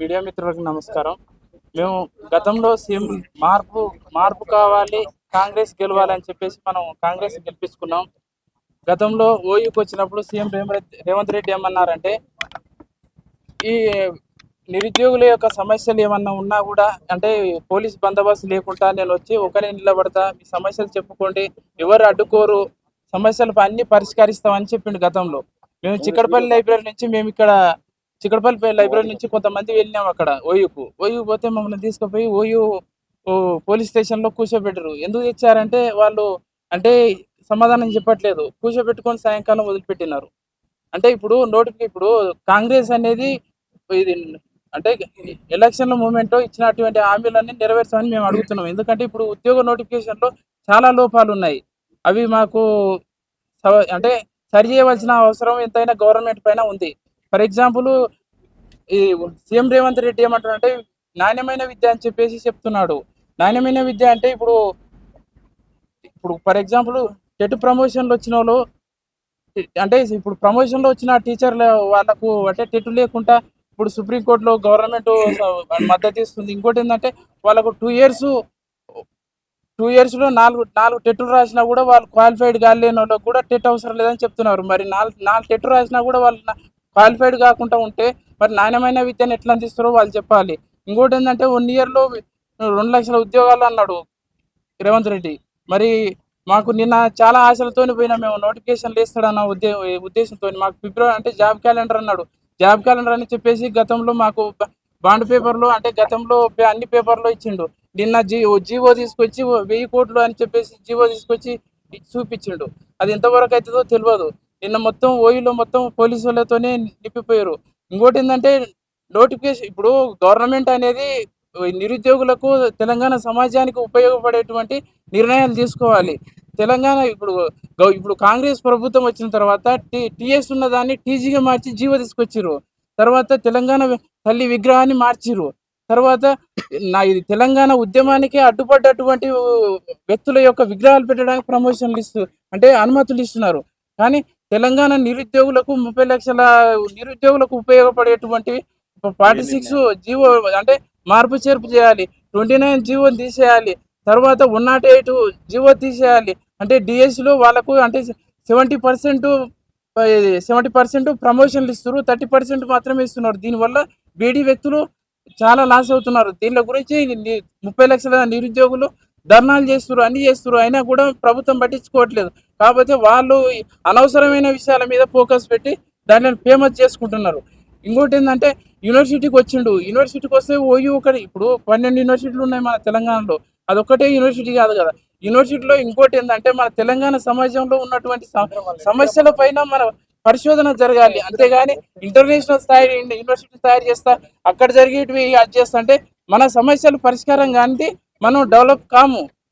Media మిత్రులకు నమస్కారం. మేము గతంలో సీఎం మార్పు మార్పు కావాలి కాంగ్రెస్ గెలవాలి అని చెప్పేసి మనం కాంగ్రెస్ గెలిపించుకున్నాం. గతంలో ఓయూకి వచ్చినప్పుడు సీఎం రేవంత్ రేవంత్ రెడ్డి ఏమన్నారంటే ఈ నిరుద్యోగుల యొక్క సమస్యలు ఏమన్నా ఉన్నా కూడా అంటే పోలీస్ బందోబస్తు లేకుండా నేను వచ్చి ఒకరే నిలబడతా మీ సమస్యలు చెప్పుకోండి ఎవరు అడ్డుకోరు సమస్యలు అన్ని పరిష్కరిస్తామని చెప్పిండు గతంలో. మేము చిక్కడపల్లి లైబ్రరీ నుంచి మేము ఇక్కడ చిక్కడపల్లి లైబ్రరీ నుంచి కొంతమంది వెళ్ళినాం అక్కడ ఓయూకు. ఓయూ పోతే మమ్మల్ని తీసుకుపోయి ఓయూ ఓ పోలీస్ స్టేషన్లో కూర్చోబెట్టరు ఎందుకు తెచ్చారంటే వాళ్ళు అంటే సమాధానం చెప్పట్లేదు. కూర్చోబెట్టుకొని సాయంకాలం వదిలిపెట్టినారు. అంటే ఇప్పుడు నోటికి ఇప్పుడు కాంగ్రెస్ అనేది ఇది అంటే ఎలక్షన్ల మూమెంట్ ఇచ్చినటువంటి హామీలన్నీ నెరవేర్చమని మేము అడుగుతున్నాం. ఎందుకంటే ఇప్పుడు ఉద్యోగ నోటిఫికేషన్లో చాలా లోపాలు ఉన్నాయి. అవి మాకు సవ- అంటే సరి చేయవలసిన అవసరం ఎంతైనా గవర్నమెంట్ పైన ఉంది. ఫర్ ఎగ్జాంపుల్ ఈ సీఎం రేవంత్ రెడ్డి ఏమంటారంటే నాణ్యమైన విద్య అని చెప్పేసి చెప్తున్నాడు. నాణ్యమైన విద్య అంటే ఇప్పుడు ఇప్పుడు ఫర్ ఎగ్జాంపుల్ టెట్ ప్రమోషన్లు వచ్చిన వాళ్ళు అంటే ఇప్పుడు ప్రమోషన్లో వచ్చిన టీచర్ల వాళ్ళకు అంటే టెట్ లేకుండా ఇప్పుడు సుప్రీంకోర్టులో గవర్నమెంట్ మద్దతు ఇస్తుంది. ఇంకోటి ఏంటంటే వాళ్ళకు టూ ఇయర్స్ టూ ఇయర్స్లో నాలుగు నాలుగు టెట్లు రాసినా కూడా వాళ్ళు క్వాలిఫైడ్ కాలేని వాళ్ళకి కూడా టెట్ అవసరం లేదని చెప్తున్నారు. మరి నాలుగు నాలుగు టెట్లు రాసినా కూడా వాళ్ళు క్వాలిఫైడ్ కాకుండా ఉంటే మరి నాణ్యమైన విద్యను ఎట్లా అందిస్తారో వాళ్ళు చెప్పాలి. ఇంకోటి ఏంటంటే వన్ ఇయర్లో రెండు లక్షల ఉద్యోగాలు అన్నాడు రేవంత్ రెడ్డి. మరి మాకు నిన్న చాలా ఆశలతో పోయినా మేము నోటిఫికేషన్లు వేస్తాడన్న ఉద్దే ఉద్దేశంతో మాకు ఫిబ్రవరి అంటే జాబ్ క్యాలెండర్ అన్నాడు. జాబ్ క్యాలెండర్ అని చెప్పేసి గతంలో మాకు బాండ్ పేపర్లో అంటే గతంలో అన్ని పేపర్లో ఇచ్చిండు. నిన్న జీ జీవో తీసుకొచ్చి వెయ్యి కోట్లు అని చెప్పేసి జీవో తీసుకొచ్చి చూపించిండు. అది ఎంతవరకు అవుతుందో తెలియదు. నిన్న మొత్తం ఓయిలో మొత్తం పోలీసు వాళ్ళతోనే నిప్పిపోయారు ఇంకోటి ఏంటంటే నోటిఫికేషన్ ఇప్పుడు గవర్నమెంట్ అనేది నిరుద్యోగులకు తెలంగాణ సమాజానికి ఉపయోగపడేటువంటి నిర్ణయాలు తీసుకోవాలి. తెలంగాణ ఇప్పుడు ఇప్పుడు కాంగ్రెస్ ప్రభుత్వం వచ్చిన తర్వాత టీ టీఎస్ ఉన్న దాన్ని టీజీగా మార్చి జీవో తీసుకొచ్చారు తర్వాత తెలంగాణ తల్లి విగ్రహాన్ని మార్చిర్రు. తర్వాత నా ఇది తెలంగాణ ఉద్యమానికి అడ్డుపడ్డటువంటి వ్యక్తుల యొక్క విగ్రహాలు పెట్టడానికి ప్రమోషన్లు ఇస్తూ అంటే అనుమతులు ఇస్తున్నారు. కానీ తెలంగాణ నిరుద్యోగులకు ముప్పై లక్షల నిరుద్యోగులకు ఉపయోగపడేటువంటి ఫార్టీ సిక్స్ జీవో అంటే మార్పు చేర్పు చేయాలి. ట్వంటీ నైన్ జీవో తీసేయాలి. తర్వాత వన్ నాట్ ఎయిట్ జీవో తీసేయాలి. అంటే డిఎస్సిలో వాళ్ళకు అంటే సెవెంటీ పర్సెంట్ సెవెంటీ పర్సెంట్ ప్రమోషన్లు ఇస్తారు థర్టీ పర్సెంట్ మాత్రమే ఇస్తున్నారు. దీనివల్ల బీడీ వ్యక్తులు చాలా లాస్ అవుతున్నారు. దీని గురించి ముప్పై లక్షల నిరుద్యోగులు ధర్నాలు చేస్తున్నారు అన్ని చేస్తున్నారు అయినా కూడా ప్రభుత్వం పట్టించుకోవట్లేదు. కాకపోతే వాళ్ళు అనవసరమైన విషయాల మీద ఫోకస్ పెట్టి దానిని ఫేమస్ చేసుకుంటున్నారు. ఇంకోటి ఏంటంటే యూనివర్సిటీకి వచ్చిండు. యూనివర్సిటీకి వస్తే ఓయూ ఒకటి ఇప్పుడు పన్నెండు యూనివర్సిటీలు ఉన్నాయి మన తెలంగాణలో. అదొక్కటే యూనివర్సిటీ కాదు కదా. యూనివర్సిటీలో ఇంకోటి ఏంటంటే మన తెలంగాణ సమాజంలో ఉన్నటువంటి సమస్యల పైన మన పరిశోధన జరగాలి. అంతేగాని ఇంటర్నేషనల్ స్థాయి యూనివర్సిటీ తయారు చేస్తా అక్కడ జరిగేటివి అది చేస్తా అంటే మన సమస్యలు పరిష్కారం కానీ మనం డెవలప్ కాము.